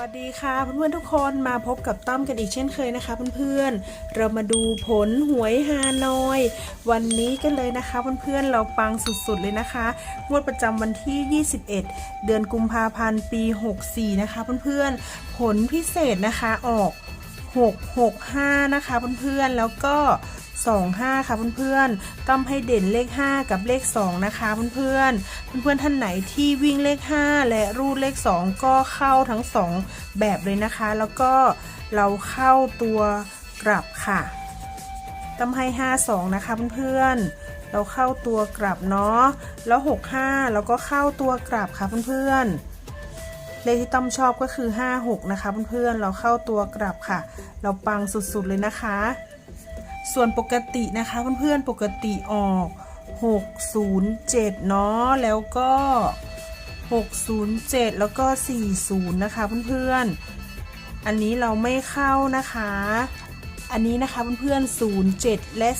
วัสดีค่ะเพื่อนๆทุกคนมาพบกับต้อมกันอีกเช่นเคยนะคะเพื่อนๆเรามาดูผลหวยฮานอย วันนี้กันเลยนะคะเพื่อนๆเราปังสุดๆเลยนะคะงวดประจำวันที่ 21 เดือนกุมภาพันธ์ปี 64 นะคะเพื่อนๆผลพิเศษนะคะออก 665 นะคะเพื่อนๆแล้วก็ 25 ค่ะเพื่อนๆต้อมให้เด่นเลข 5 กับเลข 2 นะคะเพื่อนๆเพื่อนๆท่านไหนที่วิ่งเลข 5 และรูดเลข 2 ก็เข้าทั้ง 2 แบบเลยนะคะ แล้วก็เราเข้าตัวกลับค่ะต้อมให้ 52 นะคะเพื่อนๆเราเข้าตัวกลับเนาะแล้ว 65เราก็เข้าตัวกลับค่ะเพื่อนๆเลขที่ต้อมชอบก็คือ 56 นะคะเพื่อนๆ เราเข้าตัวกลับค่ะ เราปังสุดๆเลยนะคะ ส่วนปกตินะคะเพื่อนๆปกติออก 607 เนาะแล้วก็ 607 แล้วก็ 40 นะคะเพื่อนๆ อันนี้เราไม่เข้านะคะ อันนี้นะคะเพื่อนๆ 07 และ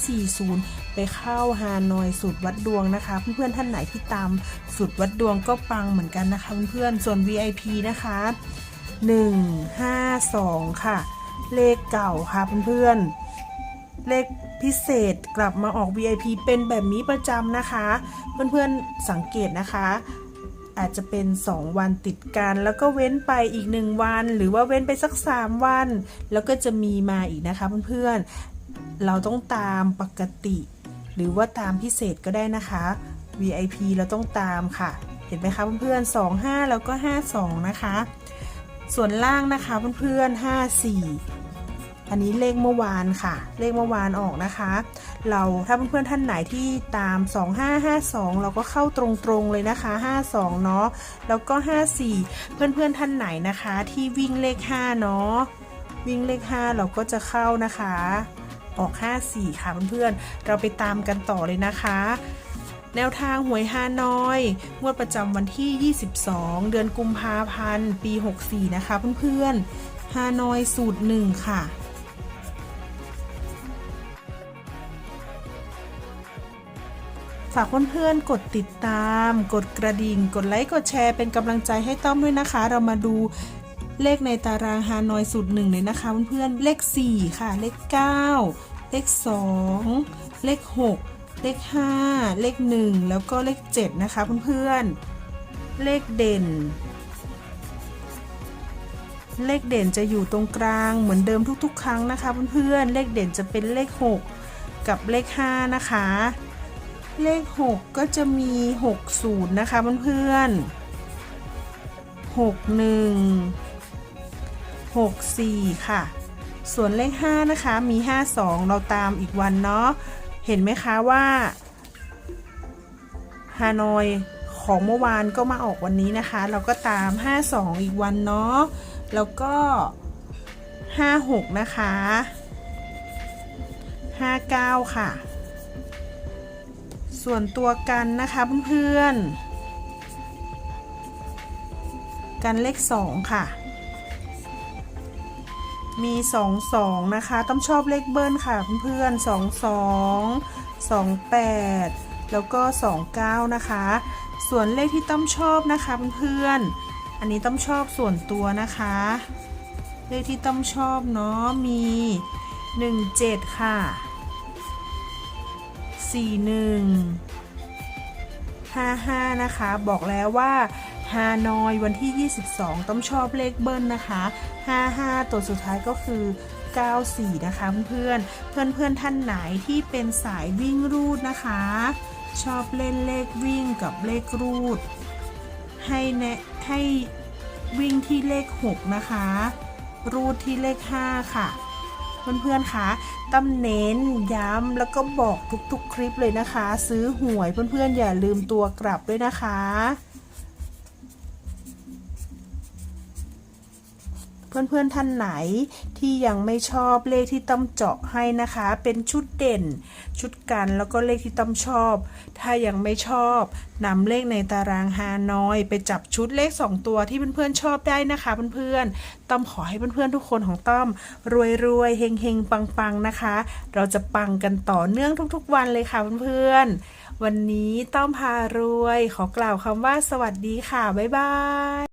40 ไปเข้าฮานอยสุดวัดดวงนะคะ เพื่อนๆท่านไหนที่ตามสุดวัดดวงก็ปังเหมือนกันนะคะเพื่อนๆส่วน VIP นะคะ 152 ค่ะ เลขเก่าค่ะเพื่อนๆ เลขพิเศษกลับมาออก VIP เป็นแบบนี้ประจำนะคะ เพื่อนๆสังเกตนะคะ อาจจะเป็น 2 วันติดกัน แล้วก็เว้นไปอีก 1 วัน หรือว่าเว้นไปสัก 3 วัน แล้วก็จะมีมาอีกนะคะเพื่อนๆเราต้องตามปกติ หรือว่าตามพิเศษก็ได้นะคะ VIP เราต้องตามค่ะ เห็นไหมคะเพื่อนๆ 25 แล้วก็ 52 นะคะ ส่วนล่างนะคะเพื่อนๆ 54 อันนี้เลขเมื่อวานค่ะ เลขเมื่อวานออกนะคะ เราถ้าเพื่อนๆท่านไหนที่ตาม 2552 เราก็เข้าตรงๆเลยนะคะ 52 เนาะแล้วก็ 54 เพื่อนๆท่านไหนนะคะ ที่วิ่งเลข 5 เนาะวิ่งเลข 5 เราก็จะเข้านะคะ ออก 54 ค่ะเพื่อนๆเราไปตามกันต่อเลยนะคะแนวทางหวยฮานอยงวดประจำวันที่ 22 เดือนกุมภาพันธ์ ปี 64 นะคะเพื่อนๆฮานอยสูตร 1 ค่ะ ฝากเพื่อนๆกดติดตาม กดกระดิ่ง กดไลค์ กดแชร์ เป็นกำลังใจให้ต้อมด้วยนะคะ เรามาดูเลขในตารางฮานอยสูตรหนึ่งเลยนะคะเพื่อนๆเลข 4 ค่ะ เลข 9 เลข 2 เลข 6 เลข 5 เลข 1 แล้วก็เลข 7 นะคะเพื่อนๆเลขเด่น เลขเด่นจะอยู่ตรงกลางเหมือนเดิมทุกๆ ครั้งนะคะเพื่อนๆเลขเด่นจะเป็นเลข 6 กับเลข 5 นะคะ เลข 6 ก็จะมี 60 นะคะเพื่อนๆ61 64 ค่ะ ส่วนเลข 5 นะคะ มี 52 เราตามอีกวันเนาะ เห็นไหมคะว่าฮานอยของเมื่อวานก็มาออกวันนี้นะคะ เราก็ตาม 52 อีกวันเนาะ แล้วก็ 56 นะคะ 59 ค่ะ ส่วนตัวกันนะคะเพื่อนๆ กันเลข2ค่ะ มี2 2นะคะ ต้องชอบเลขเบิ้ลค่ะเพื่อนๆ2 2 2 8แปดแล้วก็29นะคะ ส่วนเลขที่ต้อมชอบนะคะเพื่อนๆ อันนี้ต้อมชอบส่วนตัวนะคะ เลขที่ต้อมชอบเนาะมี17ค่ะ 41 55 นะคะ บอกแล้วว่าฮานอยวันที่ 22 ต้องชอบเลขเบิ้ลนะคะ 55 ตัวสุดท้ายก็คือ 94 นะคะเพื่อนเพื่อนเพื่อนท่านไหนที่เป็นสายวิ่งรูดนะคะ ชอบเล่นเลขวิ่งกับเลขรูด ให้แนะให้วิ่งที่เลข 6 นะคะ รูดที่เลข 5 ค่ะ เพื่อนๆคะตั้มเน้นย้ำแล้วก็บอกทุกๆคลิปเลยนะคะ ซื้อหวยเพื่อนๆอย่าลืมตัวกลับด้วยนะคะ เพื่อนๆท่านไหนที่ยังไม่ชอบเลขที่ต้อมเจาะให้นะคะ เป็นชุดเด่น ชุดกันแล้วก็เลขที่ต้อมชอบ ถ้ายังไม่ชอบนำเลขในตารางฮานอย ไปจับชุดเลข 2 ตัวที่เพื่อนๆชอบได้นะคะเพื่อนๆต้อมขอให้เพื่อนๆทุกคนของต้อม รวยๆเฮงๆปังๆนะคะ เราจะปังกันต่อเนื่องทุกๆวันเลยค่ะเพื่อนๆวันนี้ต้อมพารวย ขอกล่าวคำว่าสวัสดีค่ะ บ๊ายบาย